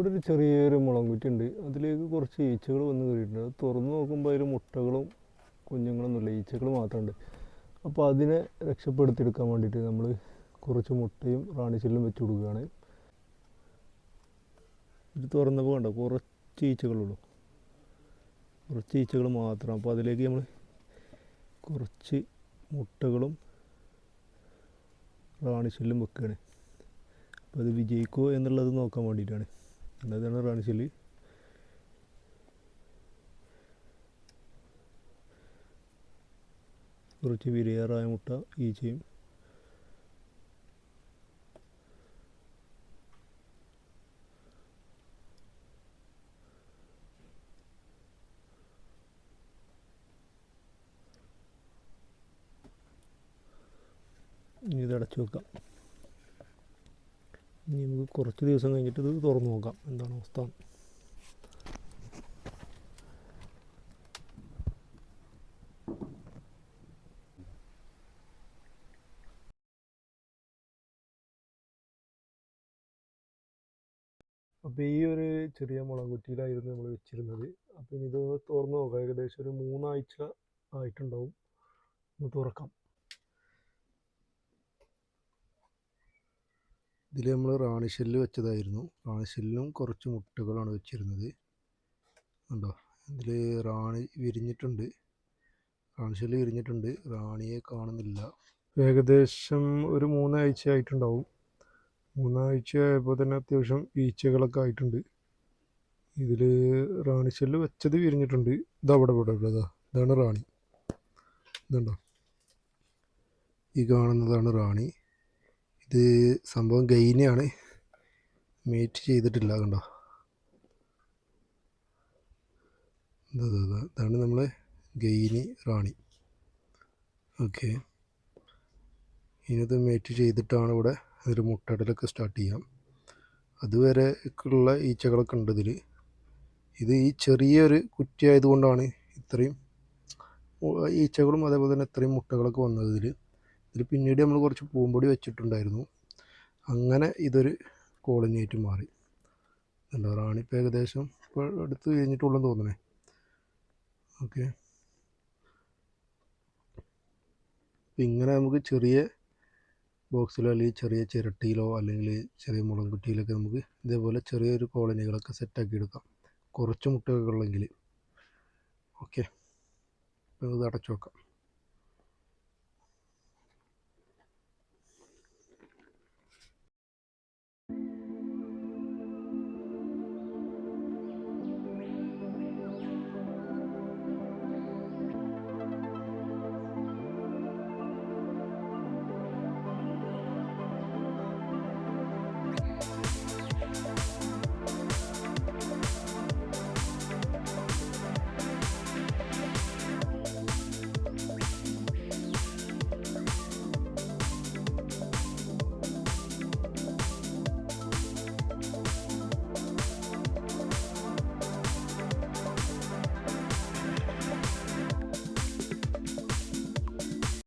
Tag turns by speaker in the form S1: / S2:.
S1: ഇവിടെ ഒരു ചെറിയൊരു മുളം ഉണ്ട് അതിലേക്ക് കുറച്ച് ഈച്ചകൾ വന്ന് കയറിയിട്ടുണ്ട്. അത് തുറന്നു നോക്കുമ്പോൾ അതിൽ മുട്ടകളും കുഞ്ഞുങ്ങളൊന്നുമില്ല ഈച്ചകൾ മാത്രമുണ്ട്. അപ്പോൾ അതിനെ രക്ഷപ്പെടുത്തിയെടുക്കാൻ വേണ്ടിയിട്ട് നമ്മൾ കുറച്ച് മുട്ടയും റാണിച്ചില്ലും വെച്ച് കൊടുക്കുകയാണ്. ഇത് തുറന്നപ്പോൾ കണ്ടോ? കുറച്ച് ഈച്ചകളുള്ളൂ. കുറച്ച് ഈച്ചകൾ മാത്രം. അപ്പോൾ അതിലേക്ക് നമ്മൾ കുറച്ച് മുട്ടകളും റാണിച്ചില്ലും വെക്കുകയാണ്. അപ്പോൾ അത് വിജയിക്കുമോ എന്നുള്ളത് നോക്കാൻ വേണ്ടിയിട്ടാണ്. അതാണ് റാണിച്ചില്ല് കുറച്ച് വിരിയാറായ മുട്ട ഈച്ചയും. ഇനി ഇത് അടച്ചു വെക്കാം. ഇനി നമുക്ക് കുറച്ച് ദിവസം കഴിഞ്ഞിട്ട് ഇത് തുറന്നു നോക്കാം. എന്താണ് അവസ്ഥ? അപ്പോൾ ഈ ഒരു ചെറിയ മുളകുറ്റിയിലായിരുന്നു നമ്മൾ വെച്ചിരുന്നത്. അപ്പോൾ ഇത് തുറന്നു നോക്കാം. ഏകദേശം ഒരു മൂന്നാഴ്ച ആയിട്ടുണ്ടാവും. ഒന്ന് തുറക്കാം. ഇതിൽ നമ്മൾ റാണിഷെല്ല് വെച്ചതായിരുന്നു. റാണിഷെല്ലിനും കുറച്ച് മുട്ടകളാണ് വെച്ചിരുന്നത്. കണ്ടോ? ഇതിൽ റാണി വിരിഞ്ഞിട്ടുണ്ട്. റാണിഷെല്ല് വിരിഞ്ഞിട്ടുണ്ട്. റാണിയെ കാണുന്നില്ല. ഏകദേശം ഒരു മൂന്നാഴ്ച ആയിട്ടുണ്ടാവും. മൂന്നാഴ്ച ആയപ്പോൾ തന്നെ അത്യാവശ്യം ഈച്ചകളൊക്കെ ആയിട്ടുണ്ട്. ഇതിൽ റാണിഷെല്ല് വെച്ചത് വിരിഞ്ഞിട്ടുണ്ട്. ഇതവിടെ ഇവിടെ ഇതാ. ഇതാണ് റാണി. ഇതുണ്ടോ? ഈ കാണുന്നതാണ് റാണി. ഇത് സംഭവം ഗൈനയാണ്. മീറ്റ് ചെയ്തിട്ടില്ല കണ്ടോ? ഇതാ ഇതാ, ഇതാ. ഇതാണ് നമ്മൾ ഗൈനി റാണി. ഓക്കെ. ഇനിയത് മേറ്റ് ചെയ്തിട്ടാണ് ഇവിടെ ഒരു മുട്ടടലൊക്കെ സ്റ്റാർട്ട് ചെയ്യാം. അതുവരെ ഉള്ള ഈച്ചകളൊക്കെ ഉണ്ട് ഇതിൽ ഇത് ഈ ചെറിയൊരു കുറ്റി ആയതുകൊണ്ടാണ് ഇത്രയും ഈച്ചകളും അതേപോലെ തന്നെ ഇത്രയും മുട്ടകളൊക്കെ വന്നത് ഇതിൽ ഇതിൽ പിന്നീട് നമ്മൾ കുറച്ച് പൂമ്പൊടി വെച്ചിട്ടുണ്ടായിരുന്നു. അങ്ങനെ ഇതൊരു കോളനിയായിട്ട് മാറി. എന്താ റാണിപ്പോൾ ഏകദേശം ഇപ്പോൾ അടുത്ത് കഴിഞ്ഞിട്ടുള്ളെന്ന് തോന്നണേ ഓക്കെ ഇങ്ങനെ നമുക്ക് ചെറിയ ബോക്സിലോ അല്ലെങ്കിൽ ചെറിയ ചിരട്ടിയിലോ അല്ലെങ്കിൽ ചെറിയ മുളം കുറ്റിയിലൊക്കെ നമുക്ക് ഇതേപോലെ ചെറിയൊരു കോളനികളൊക്കെ സെറ്റാക്കി എടുക്കാം. കുറച്ച് മുട്ടയൊക്കെ ഉള്ളെങ്കിൽ ഓക്കെ ഇത് അടച്ചു വെക്കാം.